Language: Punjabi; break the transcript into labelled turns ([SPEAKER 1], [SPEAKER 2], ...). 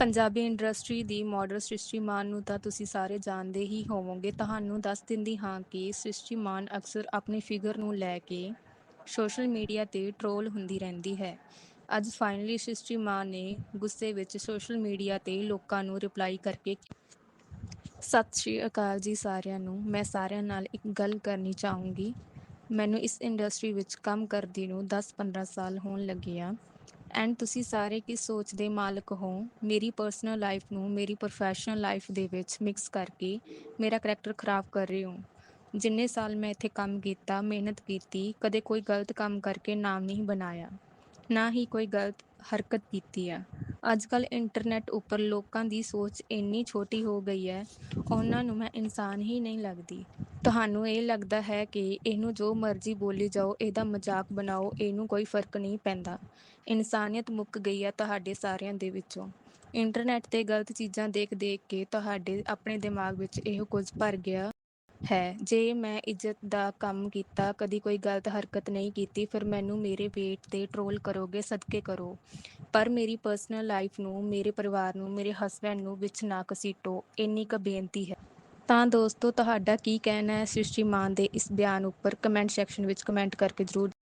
[SPEAKER 1] ਪੰਜਾਬੀ ਇੰਡਸਟਰੀ ਦੀ ਮਾਡਲ ਸ੍ਰਿਸ਼ਟੀ ਮਾਨ ਨੂੰ ਤਾਂ ਤੁਸੀਂ ਸਾਰੇ ਜਾਣਦੇ ਹੀ ਹੋਵੋਗੇ। ਤੁਹਾਨੂੰ ਦੱਸ ਦਿੰਦੀ ਹਾਂ ਕਿ ਸ੍ਰਿਸ਼ਟੀ ਮਾਨ ਅਕਸਰ ਆਪਣੀ ਫਿਗਰ ਨੂੰ ਲੈ ਕੇ ਸੋਸ਼ਲ ਮੀਡੀਆ ਤੇ ਟ੍ਰੋਲ ਹੁੰਦੀ ਰਹਿੰਦੀ ਹੈ। ਅੱਜ ਫਾਈਨਲੀ ਸ੍ਰਿਸ਼ਟੀ ਮਾਨ ਨੇ ਗੁੱਸੇ ਵਿੱਚ ਸੋਸ਼ਲ ਮੀਡੀਆ ਤੇ ਲੋਕਾਂ ਨੂੰ ਰਿਪਲਾਈ ਕਰਕੇ ਸਤਿ ਸ਼੍ਰੀ ਅਕਾਲ ਜੀ ਸਾਰਿਆਂ ਨੂੰ। ਮੈਂ ਸਾਰਿਆਂ ਨਾਲ ਇੱਕ ਗੱਲ ਕਰਨੀ ਚਾਹੂੰਗੀ। ਮੈਨੂੰ ਇਸ ਇੰਡਸਟਰੀ ਵਿੱਚ ਕੰਮ ਕਰਦੀ ਨੂੰ 10-15 ਸਾਲ ਹੋਣ ਲੱਗੇ ਆ ਐਂਡ ਤੁਸੀਂ ਸਾਰੇ ਕਿਸ ਸੋਚ ਦੇ ਮਾਲਕ ਹੋ? ਮੇਰੀ ਪਰਸਨਲ ਲਾਈਫ ਨੂੰ, ਮੇਰੀ ਪ੍ਰੋਫੈਸ਼ਨਲ ਲਾਈਫ ਦੇ ਵਿੱਚ ਮਿਕਸ ਕਰਕੇ ਮੇਰਾ ਕਰੈਕਟਰ ਖਰਾਬ ਕਰ ਰਹੇ ਹੋ। ਜਿੰਨੇ ਸਾਲ ਮੈਂ ਇੱਥੇ ਕੰਮ ਕੀਤਾ, ਮਿਹਨਤ ਕੀਤੀ, ਕਦੇ ਕੋਈ ਗਲਤ ਕੰਮ ਕਰਕੇ ਨਾਮ ਨਹੀਂ ਬਣਾਇਆ। ਨਾ ਹੀ ਕੋਈ ਗਲਤ ਹਰਕਤ ਕੀਤੀ ਆ। ਅੱਜ ਕੱਲ ਇੰਟਰਨੈਟ ਉੱਪਰ ਲੋਕਾਂ ਦੀ ਸੋਚ ਇੰਨੀ ਛੋਟੀ ਹੋ ਗਈ ਹੈ, ਉਹਨਾਂ ਨੂੰ ਮੈਂ ਇਨਸਾਨ ਹੀ ਨਹੀਂ ਲੱਗਦੀ। ਤੁਹਾਨੂੰ ਇਹ ਲੱਗਦਾ ਹੈ ਕਿ ਇਹਨੂੰ ਜੋ ਮਰਜ਼ੀ ਬੋਲੀ ਜਾਓ, ਇਹਦਾ ਮਜ਼ਾਕ ਬਣਾਓ, ਇਹਨੂੰ ਕੋਈ ਫ਼ਰਕ ਨਹੀਂ ਪੈਂਦਾ। ਇਨਸਾਨੀਅਤ ਮੁੱਕ ਗਈ ਹੈ ਤੁਹਾਡੇ ਸਾਰਿਆਂ ਦੇ ਵਿੱਚੋਂ। ਇੰਟਰਨੈਟ ਤੇ ਗਲਤ ਚੀਜ਼ਾਂ ਦੇਖ ਦੇਖ ਕੇ ਤੁਹਾਡੇ ਆਪਣੇ ਦਿਮਾਗ ਵਿੱਚ ਇਹੋ ਕੁਝ ਭਰ ਗਿਆ ਹੈ। ਜੇ ਮੈਂ ਇੱਜ਼ਤ ਦਾ ਕੰਮ ਕੀਤਾ, ਕਦੀ ਕੋਈ ਗਲਤ ਹਰਕਤ ਨਹੀਂ ਕੀਤੀ, ਫਿਰ ਮੈਨੂੰ ਮੇਰੇ ਵੇਟ ਤੇ ਟਰੋਲ ਕਰੋਗੇ, ਸਦਕੇ ਕਰੋ। ਪਰ ਮੇਰੀ ਪਰਸਨਲ ਲਾਈਫ ਨੂੰ, ਮੇਰੇ ਪਰਿਵਾਰ ਨੂੰ, ਮੇਰੇ ਹਸਬੰਡ ਨੂੰ ਵਿੱਚ ਨਾ ਕਸੀਟੋ ਇੰਨੀ ਕੁ ਬੇਨਤੀ ਹੈ। ਤਾਂ ਦੋਸਤੋ, ਤੁਹਾਡਾ ਕੀ ਕਹਿਣਾ ਹੈ ਸ੍ਰਿਸ਼ਟੀ ਮਾਨ ਦੇ ਇਸ ਬਿਆਨ ਉੱਪਰ? ਕਮੈਂਟ ਸੈਕਸ਼ਨ ਵਿੱਚ ਕਮੈਂਟ ਕਰਕੇ ਜ਼ਰੂਰ